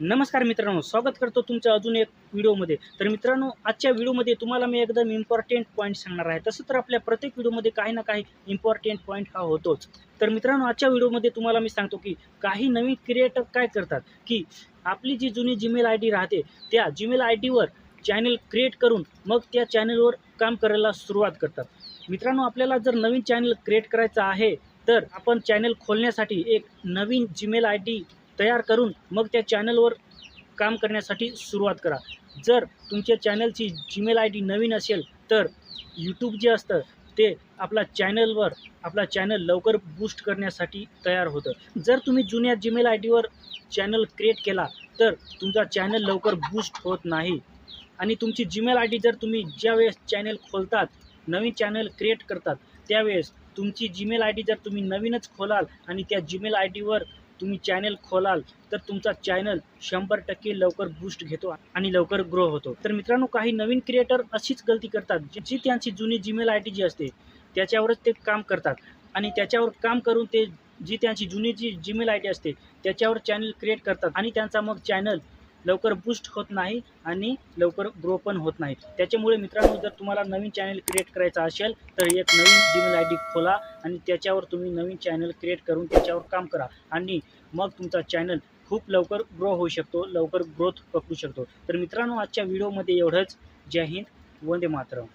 नमस्कार मित्रांनो स्वागत करतो तुमचं अजून एक व्हिडिओमध्ये. तर मित्रांनो आजच्या व्हिडिओमध्ये तुम्हाला मी एकदम इम्पॉर्टंट पॉईंट सांगणार आहे. तसं तर आपल्या प्रत्येक व्हिडिओमध्ये काही ना काही इम्पॉर्टंट पॉईंट हा होतोच. तर मित्रांनो आजच्या व्हिडिओमध्ये तुम्हाला मी सांगतो की काही नवीन क्रिएटर काय करतात की आपली जी जुनी जीमेल आय डी राहते त्या जीमेल आय डीवर चॅनल क्रिएट करून मग त्या चॅनलवर काम करायला सुरुवात करतात. मित्रांनो आपल्याला जर नवीन चॅनल क्रिएट करायचं आहे तर आपण चॅनल खोलण्यासाठी एक नवीन जीमेल आय डी तयार करून मग त्या चॅनलवर काम करण्यासाठी सुरुवात करा. जर तुमच्या चॅनलची जीमेल आय डी नवीन असेल तर यूट्यूब जे असतं ते आपला चॅनलवर आपला चॅनल लवकर बूस्ट करण्यासाठी तयार होतं. जर तुम्ही जुन्या जीमेल आय डीवर चॅनल क्रिएट केला तर तुमचा चॅनल लवकर बूस्ट होत नाही. आणि तुमची जीमेल आय डी जर तुम्ही ज्यावेळेस चॅनल खोलतात नवीन चॅनल क्रिएट करतात त्यावेळेस तुमची जीमेल आय डी जर तुम्ही नवीनच खोलाल आणि त्या जीमेल आय डीवर तुम्ही चॅनल खोलाल तर तुमचा चॅनल शंभर टक्के लवकर बूस्ट घेतो आणि लवकर ग्रो होतो. तर मित्रांनो काही नवीन क्रिएटर अशीच गलती करतात जी- जी त्यांची जुनी जीमेल आय डी जी असते त्याच्यावरच ते काम करतात. आणि त्याच्यावर काम करून ते जी त्यांची जुनी जी जीमेल आय डी असते त्याच्यावर चॅनल क्रिएट करतात आणि त्यांचा मग चॅनल लवकर बूस्ट होत नाही आणि लवकर ग्रो पण होत नाही. त्याच्यामुळे मित्रांनो जर तुम्हाला नवीन चॅनल क्रिएट करायचा असेल तर एक नवीन जीमेल आय डी खोला आणि त्याच्यावर तुम्ही नवीन चॅनल क्रिएट करून त्याच्यावर काम करा. आणि मग तुमचा चॅनल खूप लवकर ग्रो होऊ शकतो लवकर ग्रोथ पकडू शकतो. तर मित्रांनो आजच्या व्हिडिओमध्ये एवढंच. जय हिंद वंदे मातरम.